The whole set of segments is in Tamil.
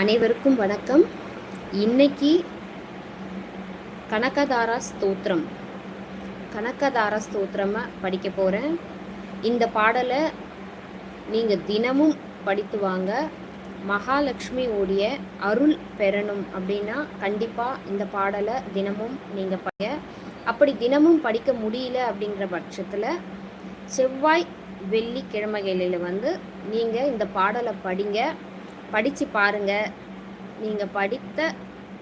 அனைவருக்கும் வணக்கம். இன்னைக்கு கனகதாரா ஸ்தோத்திரம். கனகதாரா ஸ்தோத்திரமாக படிக்க போகிறேன் இந்த பாடலை நீங்கள் தினமும் படித்து வாங்க. மகாலட்சுமியோடைய அருள் பெறணும் அப்படின்னா கண்டிப்பாக இந்த பாடலை தினமும் நீங்கள் படிய அப்படி தினமும் படிக்க முடியல அப்படிங்கிற பட்சத்தில் செவ்வாய் வெள்ளிக்கிழமைகளில் வந்து நீங்கள் இந்த பாடலை படிங்க. படித்து பாருங்கள் நீங்கள் படித்த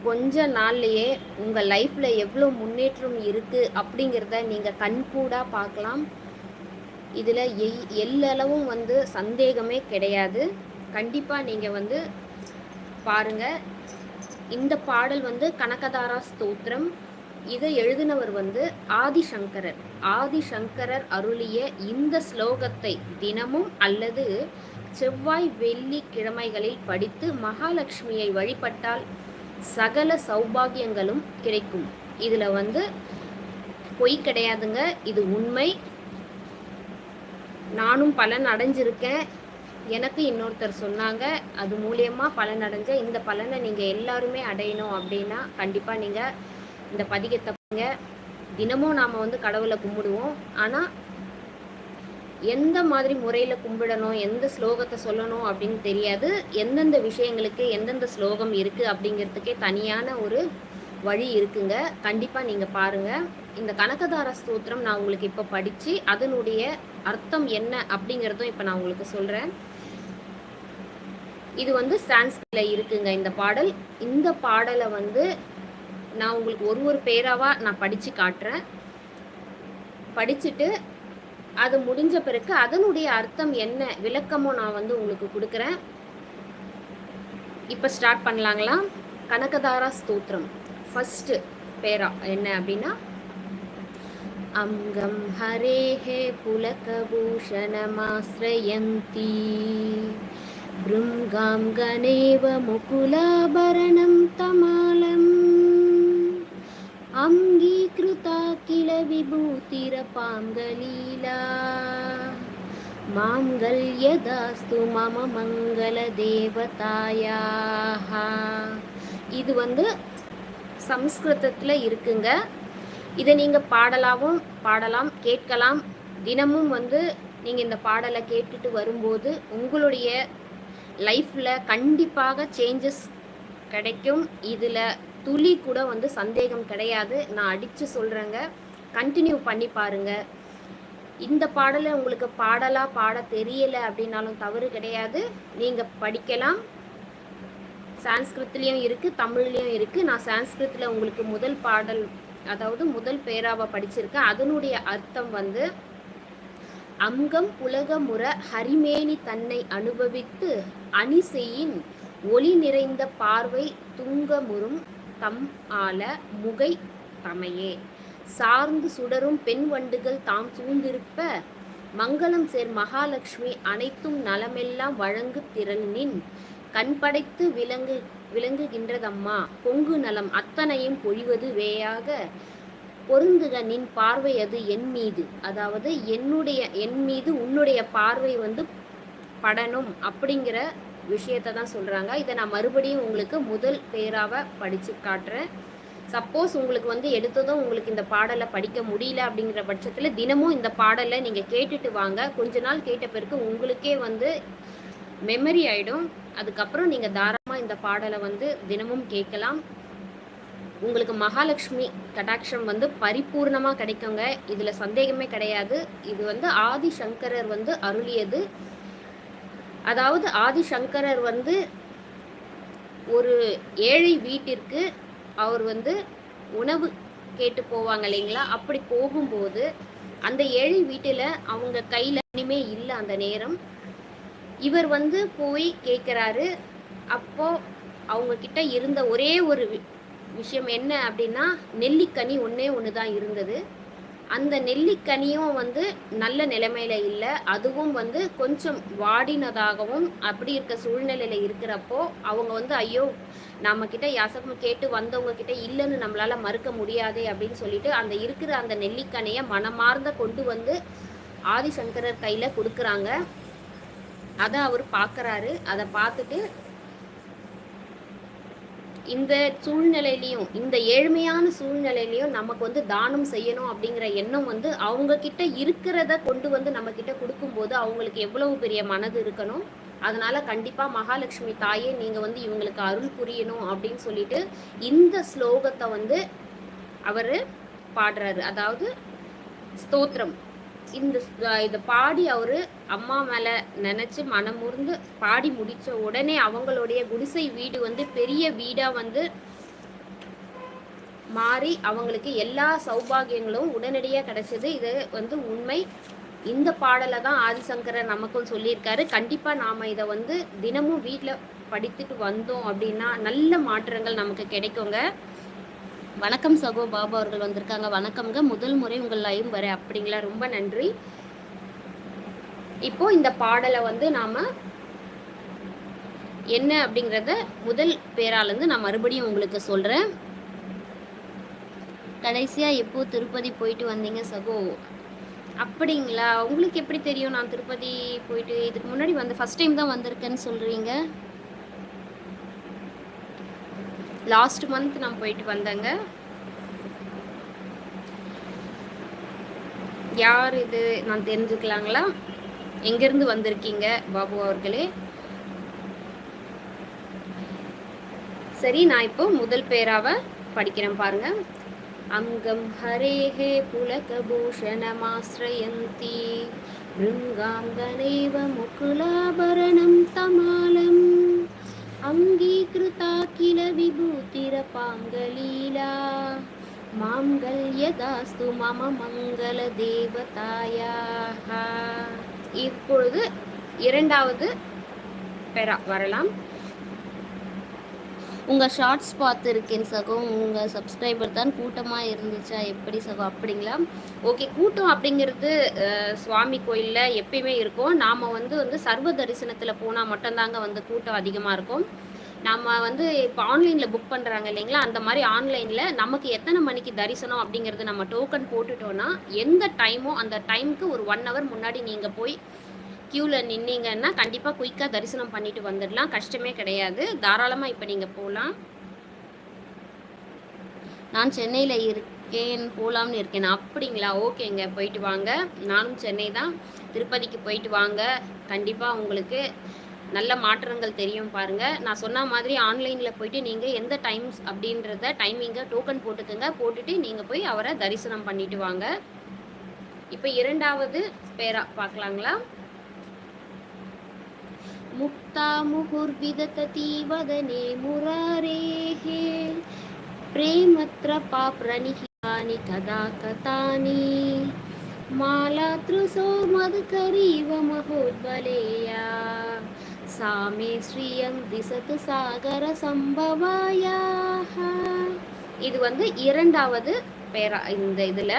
கொஞ்ச நாள்லையே உங்கள் லைஃப்பில் எவ்வளோ முன்னேற்றம் இருக்குது அப்படிங்கிறத நீங்கள் கண்கூடாக பார்க்கலாம். இதில் எய் எல்லளவும் வந்து சந்தேகமே கிடையாது. கண்டிப்பாக நீங்கள் வந்து பாருங்கள் இந்த பாடல் வந்து கனகதாரா ஸ்தோத்திரம். இதை எழுதினவர் வந்து ஆதிசங்கரர். ஆதிசங்கரர் அருளிய இந்த ஸ்லோகத்தை தினமும் அல்லது செவ்வாய் வெள்ளி கிழமைகளில் படித்து மகாலட்சுமியை வழிபட்டால் சகல சௌபாகியங்களும் கிடைக்கும். இதில் வந்து பொய் கிடையாதுங்க. இது உண்மை. நானும் பலன் அடைஞ்சிருக்கேன். எனக்கு இன்னொருத்தர் சொன்னாங்க அது மூலியமா பலன் அடைஞ்ச இந்த பலனை நீங்கள் எல்லாருமே அடையணும் அப்படின்னா கண்டிப்பாக நீங்கள் இந்த பதிகத்தை தினமும் நாம் வந்து கடவுளை கும்பிடுவோம். ஆனால் எந்த மாதிரி முறையில் கும்பிடணும் எந்த ஸ்லோகத்தை சொல்லணும் அப்படின்னு தெரியாது. எந்தெந்த விஷயங்களுக்கு எந்தெந்த ஸ்லோகம் இருக்குது அப்படிங்கிறதுக்கே தனியான ஒரு வழி இருக்குங்க. கண்டிப்பாக நீங்கள் பாருங்கள் இந்த கனகதார ஸ்தோத்திரம் நான் உங்களுக்கு இப்போ படித்து அதனுடைய அர்த்தம் என்ன அப்படிங்கிறதும் இப்போ நான் உங்களுக்கு சொல்கிறேன் இது வந்து சான்ஸ்கிரிட்ல இருக்குங்க இந்த பாடல். இந்த பாடலை வந்து நான் உங்களுக்கு ஒரு ஒரு பேராவாக நான் படித்து காட்டுறேன். படிச்சுட்டு அது முடிஞ்ச பிறகு அதனுடைய அர்த்தம் என்ன விளக்கமும் நான் வந்து உங்களுக்கு கொடுக்குறேன் இப்போ ஸ்டார்ட் பண்ணலாங்களா கனகதாரா ஸ்தோத்திரம் ஃபர்ஸ்ட் பேரா என்ன அப்படின்னா அங்கம் ஹரேஹே புலகபூஷணமாஸ்ரயந்தி भृङ्गां गणेव मुकुलाभरणं तमालम् అంగీకృత కిల విభూతిర పాంగలీలా மாங்கல்யதாஸ்து மம மங்கள தேவதாயாக இது வந்து சம்ஸ்கிருதத்தில் இருக்குங்க. இதை நீங்கள் பாடலாகவும் பாடலாம் கேட்கலாம். தினமும் வந்து நீங்கள் இந்த பாடலை கேட்டுட்டு வரும்போது உங்களுடைய லைஃப்பில் கண்டிப்பாக சேஞ்சஸ் கிடைக்கும். இதில் துளி கூட வந்து சந்தேகம் கிடையாது. நான் அடித்து சொல்கிறேங்க கண்டினியூ பண்ணி பாருங்கள் இந்த பாடலை உங்களுக்கு பாடலாக பாட தெரியலை அப்படின்னாலும் தவறு கிடையாது. நீங்கள் படிக்கலாம். சான்ஸ்கிருத்லேயும் இருக்குது தமிழ்லேயும் இருக்குது நான் சான்ஸ்கிருத்தில் உங்களுக்கு முதல் பாடல் அதாவது முதல் பேராவை படிச்சிருக்கேன். அதனுடைய அர்த்தம் வந்து அங்கம் புலகமுற ஹரிமேனி தன்னை அனுபவித்து அணிசெயின் ஒளி நிறைந்த பார்வை துங்கமுறும் தம் ஆல முகை தமையே. சார்ந்து சுடரும் பெண் வண்டுகள் தாம் சூழ்ந்திருப்ப மங்களம் சேர் மகாலட்சுமி அனைத்தும் நலமெல்லாம் வழங்கு திறனின் கண்படைத்து விளங்கு விளங்குகின்றதம்மா. பொங்கு நலம் அத்தனையும் பொழிவது வேயாக பொருந்துக நின் பார்வை அது என் மீது. அதாவது என்னுடைய என் மீது உன்னுடைய பார்வை வந்து படணும் அப்படிங்கிற விஷயத்தை தான் சொல்கிறாங்க இதை நான் மறுபடியும் உங்களுக்கு முதல் பேராக படித்து காட்டுறேன். சப்போஸ் உங்களுக்கு வந்து எடுத்ததும் உங்களுக்கு இந்த பாடலை படிக்க முடியல அப்படிங்கிற பட்சத்தில் தினமும் இந்த பாடலை நீங்கள் கேட்டுட்டு வாங்க. கொஞ்ச நாள் கேட்ட பிறகு உங்களுக்கே வந்து மெமரி ஆகிடும் அதுக்கப்புறம் நீங்கள் தாராளமாக இந்த பாடலை வந்து தினமும் கேட்கலாம். உங்களுக்கு மகாலட்சுமி கடாட்சம் வந்து பரிபூர்ணமாக கிடைக்குங்க. இதில் சந்தேகமே கிடையாது. இது வந்து ஆதிசங்கரர் வந்து அருளியது. அதாவது ஆதிசங்கரர் வந்து ஒரு ஏழை வீட்டிற்கு அவர் வந்து உணவு கேட்டு போவாங்க இல்லைங்களா? அப்படி போகும்போது அந்த ஏழை வீட்டில் அவங்க கையில் இனிமே இல்லை அந்த நேரம். இவர் வந்து போய் கேட்குறாரு. அப்போ அவங்க கிட்ட இருந்த ஒரே ஒரு வி- விஷயம் என்ன அப்படின்னா நெல்லிக்கனி ஒன்றே ஒன்று தான் இருந்தது. அந்த நெல்லிக்கனியும் வந்து நல்ல நிலைமையில இல்லை. அதுவும் வந்து கொஞ்சம் வாடினதாகவும் அப்படி இருக்க சூழ்நிலையில இருக்கிறப்போ அவங்க வந்து ஐயோ நம்ம கிட்ட யாசகம் கேட்டு வந்தவங்க கிட்ட இல்லைன்னு நம்மளால மறுக்க முடியாது அப்படின்னு சொல்லிட்டு அந்த இருக்கிற அந்த நெல்லிக்கனையை மனமார்ந்த கொண்டு வந்து ஆதிசங்கரர் கையில கொடுக்குறாங்க. அதை அவர் பார்க்குறாரு அதை பார்த்துட்டு இந்த சூழ்நிலையிலையும் இந்த ஏழ்மையான சூழ்நிலையிலையும் நமக்கு வந்து தானம் செய்யணும் அப்படிங்கிற எண்ணம் வந்து அவங்க கிட்ட இருக்கிறத கொண்டு வந்து நம்ம கிட்ட கொடுக்கும்போது அவங்களுக்கு எவ்வளவு பெரிய மனது இருக்கணும்? அதனால கண்டிப்பா மகாலட்சுமி தாயே நீங்க வந்து இவங்களுக்கு அருள் புரியணும் அப்படின்னு சொல்லிட்டு இந்த ஸ்லோகத்தை வந்து அவரு பாடுறாரு. அதாவது ஸ்தோத்திரம். இந்த இதை பாடி அவரு அம்மா மேல நினைச்சு மனமுர்ந்து பாடி முடிச்ச உடனே அவங்களுடைய குடிசை வீடு வந்து பெரிய வீடா வந்து மாறி அவங்களுக்கு எல்லா சௌபாகியங்களும் உடனடியாக கிடைச்சது. இது வந்து உண்மை. இந்த பாடலை தான் ஆதிசங்கரர் நமக்கும் சொல்லியிருக்காரு. கண்டிப்பாக நாம் இதை வந்து தினமும் வீட்டில் படித்துட்டு வந்தோம் அப்படின்னா நல்ல மாற்றங்கள் நமக்கு கிடைக்குங்க. வணக்கம் சகோ பாபா அவர்கள் வந்திருக்காங்க. வணக்கம்ங்க. முதல் முறை உங்கள் லைவ் வர அப்படிங்களா? ரொம்ப நன்றி. இப்போ இந்த பாடலை வந்து நாம என்ன அப்படிங்கிறத முதல் பேராலேருந்து நான் மறுபடியும் உங்களுக்கு சொல்கிறேன் கடைசியாக எப்போ திருப்பதி போயிட்டு வந்தீங்க சகோ? அப்படிங்களா? உங்களுக்கு எப்படி தெரியும் நான் திருப்பதி போயிட்டு இதுக்கு முன்னாடி வந்து ஃபஸ்ட் டைம் தான் வந்திருக்கேன்னு சொல்கிறீங்க லாஸ்ட் மந்த் நான் போயிட்டு வந்தேங்க. யார் இது? நான் தெரிஞ்சுக்கலாங்களா? எங்கேருந்து வந்திருக்கீங்க? பாபு அவர்களே. சரி நான் இப்போ முதல் பேராவை படிக்கிறேன் பாருங்க. அங்கம் ஹரேஹே புலகபூஷணமாசிரயந்தி பிருங்காங்கனேவ முகுலாபரணம் தமாலம். అంగీకృత కిల విభూతిర పాంగలీలా மாங்கல்யதாஸ்து மம மங்கள தேவதாயாக. இப்பொழுது இரண்டாவது பெறா வரலாம். உங்கள் ஷார்ட்ஸ் பார்த்துருக்கேன் சகோ. உங்கள் சப்ஸ்கிரைபர் தான் கூட்டமாக இருந்துச்சா? எப்படி சகோ? அப்படிங்களா? ஓகே கூட்டம் அப்படிங்கிறது சுவாமி கோயிலில் எப்பயுமே இருக்கும். நாம் வந்து வந்து சர்வ தரிசனத்தில் போனால் மட்டும்தாங்க வந்து கூட்டம் அதிகமாக இருக்கும். நம்ம வந்து இப்போ ஆன்லைனில் புக் பண்ணுறாங்க இல்லைங்களா? அந்த மாதிரி ஆன்லைனில் நமக்கு எத்தனை மணிக்கு தரிசனம் அப்படிங்கிறது நம்ம டோக்கன் போட்டுட்டோன்னா எந்த டைமோ அந்த டைமுக்கு ஒரு ஒன் ஹவர் முன்னாடி நீங்கள் போய் க்யூவில் நின்னீங்கன்னா கண்டிப்பாக குயிக்காக தரிசனம் பண்ணிட்டு வந்துடலாம். கஷ்டமே கிடையாது. தாராளமாக இப்போ நீங்கள் போகலாம் நான் சென்னையில் இருக்கேன் போகலாம்னு இருக்கேன். அப்படிங்களா? ஓகேங்க. போயிட்டு வாங்க. நானும் சென்னை தான். திருப்பதிக்கு போயிட்டு வாங்க. கண்டிப்பாக உங்களுக்கு நல்ல மாற்றங்கள் தெரியும் பாருங்கள் நான் சொன்ன மாதிரி ஆன்லைனில் போயிட்டு நீங்கள் எந்த டைம்ஸ் அப்படின்றத டைமிங்கை டோக்கன் போட்டுக்கோங்க. போட்டுட்டு நீங்கள் போய் அவரை தரிசனம் பண்ணிட்டு வாங்க. இப்போ இரண்டாவது பேரா பார்க்கலாங்களா? मुक्ता मुहुर्विदतती वदने मुरारेः प्रेमत्रपा प्रणिहितानि कदा कथानि मालातृसो मधुकरीव महोद्बलेया सा मे श्रियं दिशतु சாகரசம்பவாயாக இது வந்து இரண்டாவது பேரா இந்த இதில்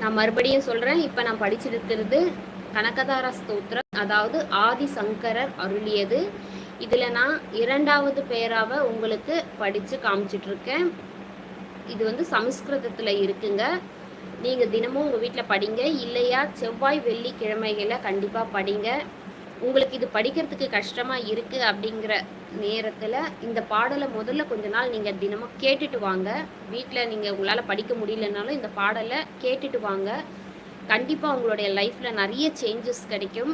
நான் மறுபடியும் சொல்கிறேன் இப்போ நான் படிச்சிருக்கிறது கனகதார ஸ்தோத்திரம். அதாவது ஆதிசங்கரர் அருளியது. இதில் நான் இரண்டாவது பேராவை உங்களுக்கு படித்து காமிச்சிட்ருக்கேன். இது வந்து சமஸ்கிருதத்தில் இருக்குங்க. நீங்கள் தினமும் உங்கள் வீட்டில் படிங்க. இல்லையா செவ்வாய் வெள்ளி கண்டிப்பாக படிங்க. உங்களுக்கு இது படிக்கிறதுக்கு கஷ்டமாக இருக்குது அப்படிங்கிற நேரத்தில் இந்த பாடலை முதல்ல கொஞ்ச நாள் நீங்கள் தினமும் கேட்டுட்டு வாங்க. வீட்டில் நீங்கள் உங்களால் படிக்க முடியலனாலும் இந்த பாடலை கேட்டுட்டு வாங்க. கண்டிப்பாக உங்களுடைய லைஃப்பில் நிறைய சேஞ்சஸ் கிடைக்கும்.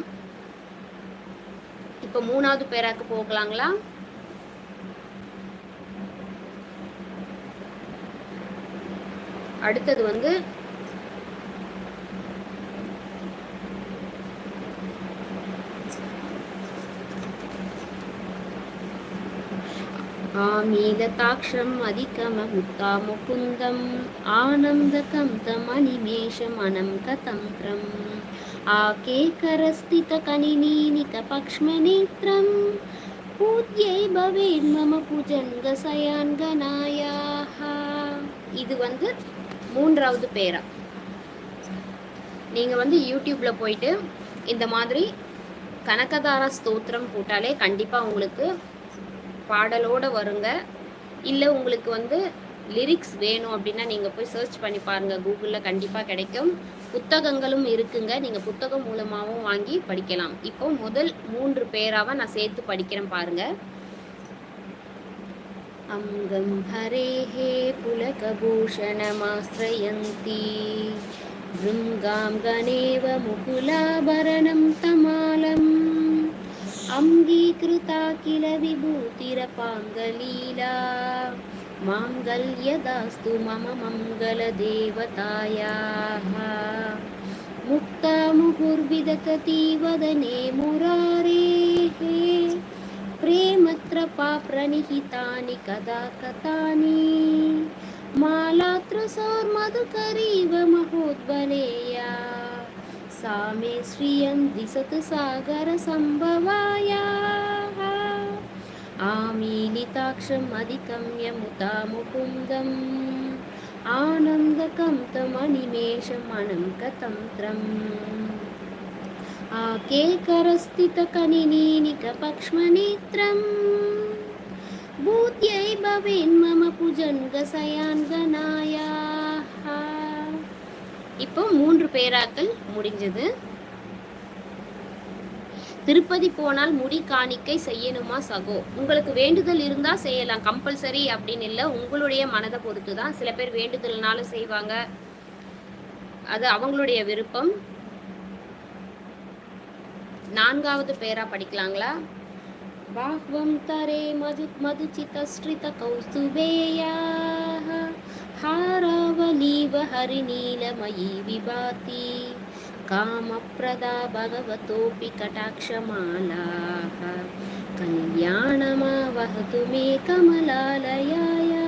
இப்போ மூணாவது பேராக்கு போகலாங்களா? அடுத்தது வந்து आमीदताक्षम् अधिकमहुता मुकुन्दम् आनन्दकं तमनिमेषमनं कतन्त्रम् आकेकरस्थितकनिनीनिकपक्ष्मनेत्रं पूज्यै भवेन् मम புஜங்கசயான்கனாயாக இது வந்து மூன்றாவது பேரா நீங்கள் வந்து யூடியூப்பில் போயிட்டு இந்த மாதிரி கனகதாரா ஸ்தோத்திரம் போட்டாலே கண்டிப்பாக உங்களுக்கு பாடலோட வருங்க இல்லை உங்களுக்கு வந்து லிரிக்ஸ் வேணும் அப்படின்னா நீங்கள் போய் சர்ச் பண்ணி பாருங்கள் கூகுளில் கண்டிப்பாக கிடைக்கும் புத்தகங்களும் இருக்குங்க நீங்கள் புத்தகம் மூலமாகவும் வாங்கி படிக்கலாம் இப்போ முதல் மூன்று பேராக நான் சேர்த்து படிக்கிறேன் பாருங்கள் अङ्गं हरेः पुलकभूषणमाश्रयन्ती भृङ्गां गणेव मुकुलाभरणं तमालम् अङ्गीकृता किल विभूतिरपाङ्गलीला? माङ्गल्यदास्तु मम मङ्गलदेवतायाः। मुक्ता मुहुर्विदतती वदने मुरारेः प्रेमत्रपाप्रनिहितानि कदा कथानि मालात्रसोर्मधुकरीव महोद्बलेया सा मे श्रियं श्रीयन्ति आमीलिताक्षम् अधिकं यमुता मुकुन्दम्। आनन्दकं तमनिमेषमनङ्कतन्त्रम् आकेकरस्थितकनिनीनिकपक्ष्मनेत्रम् भूत्यै भवेन्मम कुजङ्गसान् गनायाः இப்போ மூன்று பேராக்கள் முடிஞ்சது. திருப்பதி போனால் முடி காணிக்கை செய்யணுமா சகோ? உங்களுக்கு வேண்டுதல் இருந்தால் செய்யலாம். கம்பல்சரி அப்படின்னு இல்லை உங்களுடைய மனதை பொறுத்து தான் சில பேர் வேண்டுதல்னாலும் செய்வாங்க. அது அவங்களுடைய விருப்பம். நான்காவது பேரா படிக்கலாங்களா? பாஹ்வம் தரே மது மதுச்சிதஸ்ரித கௌஸ்துபேயாः हारावलीव हरिनीलमयी विभाति कामप्रदा भगवतोऽपि कटाक्षमालाः कल्याणमावहतु मे कमलालयायाः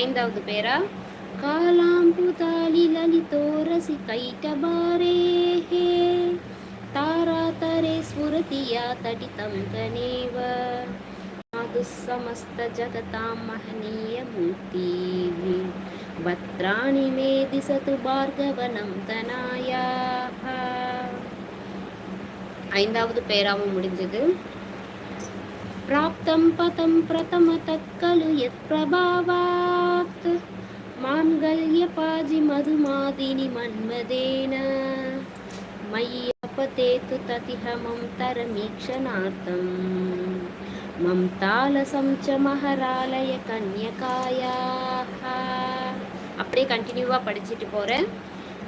ஐந்தாவது பேரா कालाम्बुतालि ललितो रसिकैटभारेः तारातरे स्फुरति या तटितं तनेव मातुः समस्तजगतां महनीयमूर्तिः वक्त्राणि मे दिशतु भार्गवनं तनायाः ஐந்தாவது பேராவும் முடிஞ்சது प्राप्तं पतं प्रथमतः खलु यत्प्रभावात् माङ्गल्यपाजि मधुमादिनि मन्मदेन मयि अपतेतु ततिहमं तरमीक्षणार्थम् मम तालसं च மகராலய கன்யகாயாக அப்படியே கண்டினியூவாக படிச்சுட்டு போகிறேன்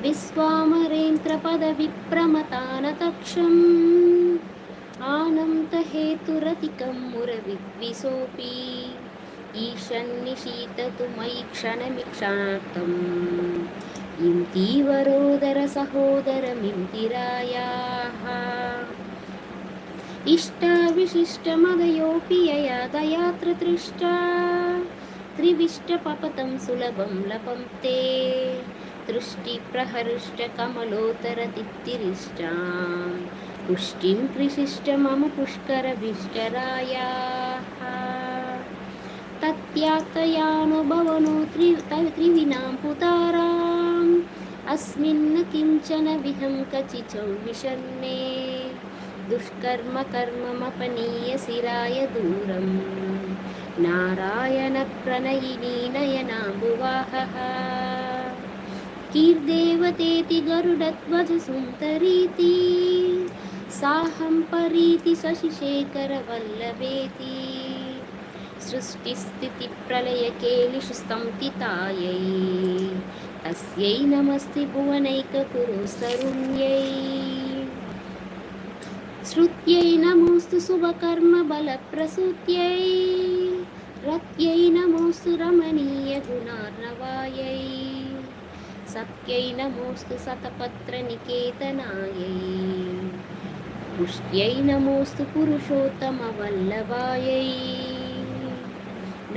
விஸ்வாமரேந்திர பத விப்ரமதான தக்ஷம் आनन्दहेतुरधिकं मुरविद्विषोऽपि ईशन्निशीततु मयि क्षणमिक्षार्थम् इन्तीवरोदरसहोदरमिन्दिरायाः इष्टाविशिष्टमदयोऽपि यया दयात्र त्रिविष्टपपतं सुलभं लपं ते। दृष्टिप्रहरुष्टकमलोत्तरतित्तिरिष्टाम् पुष्टिं कृषिष्ट मम पुष्करभिष्टरायाः। तत्यातयानुभवनो त्रि त्रिविनां पुताराम्। अस्मिन् किञ्चन विहं कचिचौ विषन्ने दुष्कर्म कर्ममपनीय शिराय दूरम् नारायणप्रणयिनी नयनाम्बुवाहः। कीर्देवतेति गरुडध्वजसुन्दरीति। साहं परीति शशिशेखरवल्लभेति। सृष्टिस्थितिप्रलयकेलिषु स्तम्तितायै तस्यै नमस्ति भुवनैककुरुस्तरुण्यै श्रुत्यै नमोऽस्तु शुभकर्मबलप्रसूत्यै रत्यै नमोऽस्तु रमणीयगुणार्णवायै सत्यै नमोऽस्तु शतपत्रनिकेतनायै पुष्ट्यै नमोऽस्तु पुरुषोत्तमवल्लभायै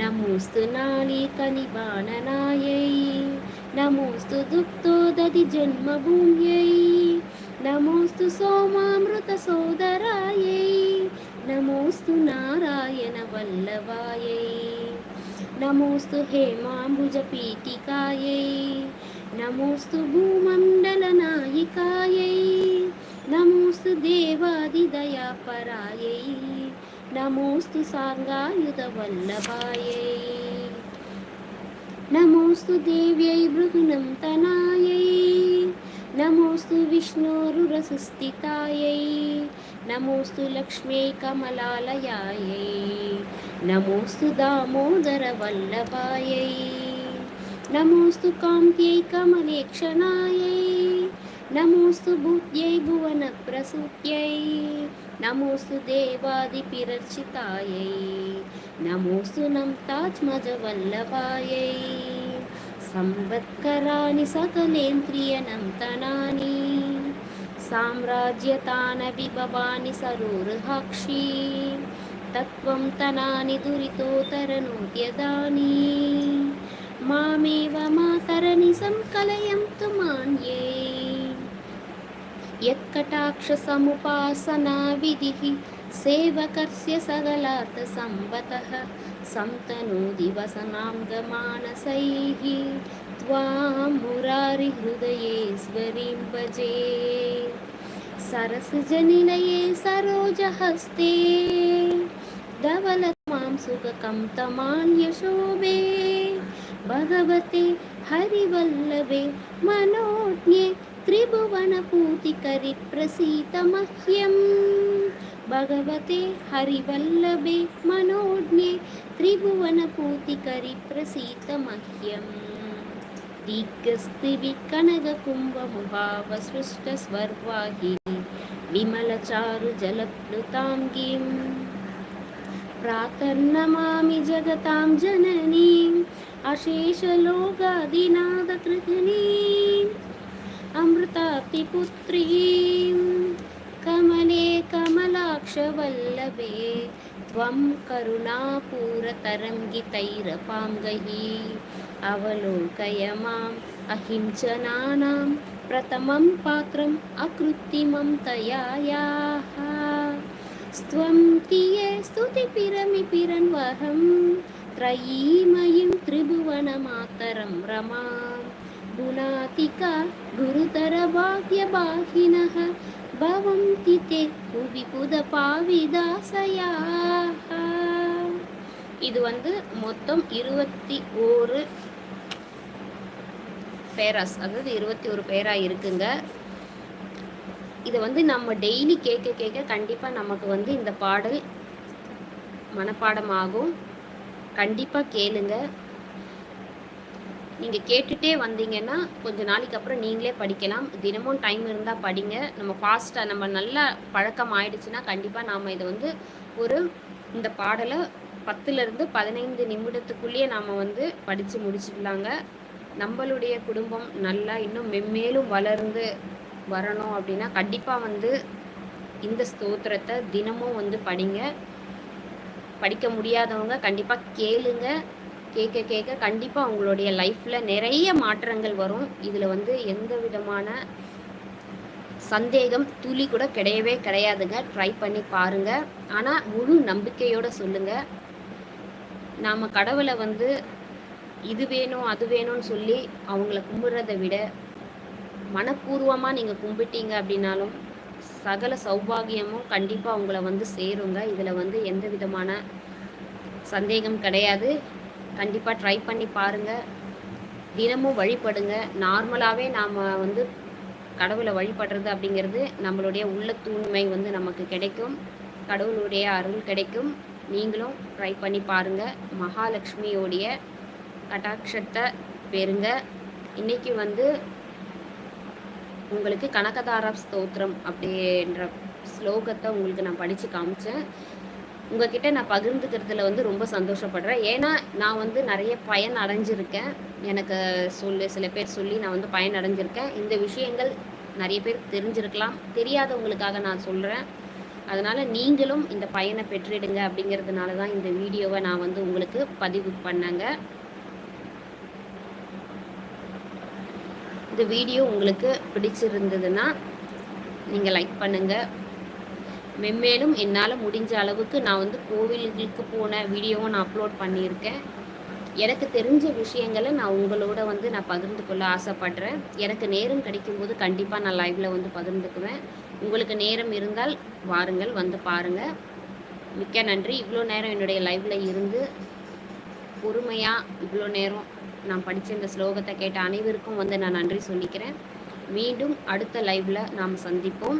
नमोऽस्तु नालीकनिबाणनायै नमोऽस्तु दुग्धोदधिजन्मभूम्यै నమోస్తు సోమామృత సోదరాయై. నమోస్తు నారాయణ వల్లభాయై. నమోస్తు హేమాంబుజ పీఠికాయై. నమోస్తు భూమండలనాయికాయై నమోస్తు దేవాదిదయాపరాయై నమోస్తు సాంగాయుధ వల్లభాయై. నమోస్తు దేవ్యై బృహణం తనాయై. नमोऽस्तु विष्णोरुरसस्थितायै नमोऽस्तु लक्ष्म्यै कमलालयायै नमोऽस्तु दामोदरवल्लभायै नमोऽस्तु कान्त्यै कमलेक्षणायै नमोऽस्तु बुद्ध्यै भुवनप्रसूत्यै नमोऽस्तु देवादिपिरर्चितायै नमोऽस्तु नम्ताज्मजवल्लभायै संवत्कराणि सकलेन्द्रियनन्तनानि साम्राज्यतानविभवानि सरोरुहाक्षी तत्त्वं तनानि दुरितोतरनोद्यदानि मामेव मातरनि संकलयन्तु मान्ये यत्कटाक्षसमुपासनाविधिः सेवकस्य सकलार्थसम्पतः दिवसनाङ्गमानसैः त्वां मुरारिहृदयेश्वरीं भजे। सरसजनिलये सरोजहस्ते। धवलत्मां सुखकं तमान्यशोभे भगवते हरिवल्लभे मनोज्ञे त्रिभुवनपूतिकरिप्रसीत मह्यम् भगवते हरिवल्लभे मनोज्ञे त्रिभुवनपूतिकरिप्रसीतमह्यम् मह्यं दीर्घस्त्रिविकनकुम्भमुभावहे विमलचारुजलप्लुताङ्गीं प्रातर्नमामि जगतां जननीं अशेषलोकादिनादकृहिणीं अमृतातिपुत्रीं कमले कमलाक्षवल्लभे त्वं करुणापूरतरङ्गितैरपाङ्गैः अवलोकय माम् अहिंसनानां प्रथमं पात्रम् अकृत्रिमं तयायाः। स्त्वं तिये स्तुतिपिरमिपिरन्वहं त्रयीमयीं त्रिभुवनमातरं रमाम् गुणातिका गुरुतरभाग्यबाहिनः भवन्ति ते புவி புதபாவிதாசையாக இது வந்து மொத்தம் இருபத்தி ஓரு பேராஸ் அதாவது இருபத்தி ஒரு பேரா இருக்குங்க இதை வந்து நம்ம டெய்லி கேட்க கேட்க கண்டிப்பாக நமக்கு வந்து இந்த பாடல் மனப்பாடமாகும் கண்டிப்பாக கேளுங்க நீங்கள் கேட்டுகிட்டே வந்தீங்கன்னா கொஞ்ச நாளைக்கு அப்புறம் நீங்களே படிக்கலாம். தினமும் டைம் இருந்தால் படிங்க. நம்ம ஃபாஸ்ட்டாக நம்ம நல்லா பழக்கம் ஆயிடுச்சுன்னா கண்டிப்பாக நாம் இதை வந்து ஒரு இந்த பாடலை பத்துலேருந்து பதினைந்து நிமிடத்துக்குள்ளேயே நாம் வந்து படித்து முடிச்சுக்கலாங்க. நம்மளுடைய குடும்பம் நல்லா இன்னும் மென்மேலும் வளர்ந்து வரணும் அப்படின்னா கண்டிப்பாக வந்து இந்த ஸ்தோத்திரத்தை தினமும் வந்து படிங்க. படிக்க முடியாதவங்க கண்டிப்பாக கேளுங்க. கேட்க கேட்க கண்டிப்பாக அவங்களுடைய லைஃப்பில் நிறைய மாற்றங்கள் வரும். இதில் வந்து எந்த விதமான சந்தேகம் துளி கூட கிடையவே கிடையாதுங்க. ட்ரை பண்ணி பாருங்கள் ஆனால் முழு நம்பிக்கையோடு சொல்லுங்கள் நாம் கடவுளை வந்து இது வேணும் அது வேணும்னு சொல்லி அவங்கள கும்பிட்றத விட மனப்பூர்வமாக நீங்கள் கும்பிட்டீங்க அப்படின்னாலும் சகல சௌபாகியமும் கண்டிப்பாக அவங்கள வந்து சேருங்க. இதில் வந்து எந்த விதமான சந்தேகம் கிடையாது. கண்டிப்பாக ட்ரை பண்ணி பாருங்கள் தினமும் வழிபடுங்க. நார்மலாகவே நாம் வந்து கடவுளை வழிபடுறது அப்படிங்கிறது நம்மளுடைய உள்ள தூய்மை வந்து நமக்கு கிடைக்கும். கடவுளுடைய அருள் கிடைக்கும். நீங்களும் ட்ரை பண்ணி பாருங்கள் மகாலட்சுமியோடைய கட்டாட்சத்தை பெறுங்க. இன்றைக்கி வந்து உங்களுக்கு கனகதாரா ஸ்தோத்திரம் அப்படின்ற ஸ்லோகத்தை உங்களுக்கு நான் படித்து காமிச்சேன். உங்ககிட்ட நான் பகிர்ந்துக்கிறதுல வந்து ரொம்ப சந்தோஷப்படுறேன். ஏன்னா நான் வந்து நிறைய பயன் அடைஞ்சிருக்கேன். எனக்கு சொல்லு சில பேர் சொல்லி நான் வந்து பயன் அடைஞ்சிருக்கேன். இந்த விஷயங்கள் நிறைய பேர் தெரிஞ்சிருக்கலாம். தெரியாதவங்களுக்காக நான் சொல்கிறேன் அதனால் நீங்களும் இந்த பயனை பெற்றிடுங்க அப்படிங்கிறதுனால தான் இந்த வீடியோவை நான் வந்து உங்களுக்கு பதிவு பண்ணேங்க. இந்த வீடியோ உங்களுக்கு பிடிச்சிருந்ததுன்னா நீங்கள் லைக் பண்ணுங்கள் மென்மேலும் என்னால் முடிஞ்ச அளவுக்கு நான் வந்து கோவில்களுக்கு போன வீடியோவும் நான் அப்லோட் பண்ணியிருக்கேன். எனக்கு தெரிஞ்ச விஷயங்களை நான் உங்களோட வந்து நான் பகிர்ந்து கொள்ள ஆசைப்படுறேன். எனக்கு நேரம் கிடைக்கும்போது கண்டிப்பாக நான் லைவில் வந்து பகிர்ந்துக்குவேன். உங்களுக்கு நேரம் இருந்தால் வாருங்கள் வந்து பாருங்கள் மிக்க நன்றி. இவ்வளோ நேரம் என்னுடைய லைவில் இருந்து பொறுமையாக இவ்வளோ நேரம் நான் படித்த இந்த ஸ்லோகத்தை கேட்ட அனைவருக்கும் வந்து நான் நன்றி சொல்லிக்கிறேன். மீண்டும் அடுத்த லைவில் நாம் சந்திப்போம்.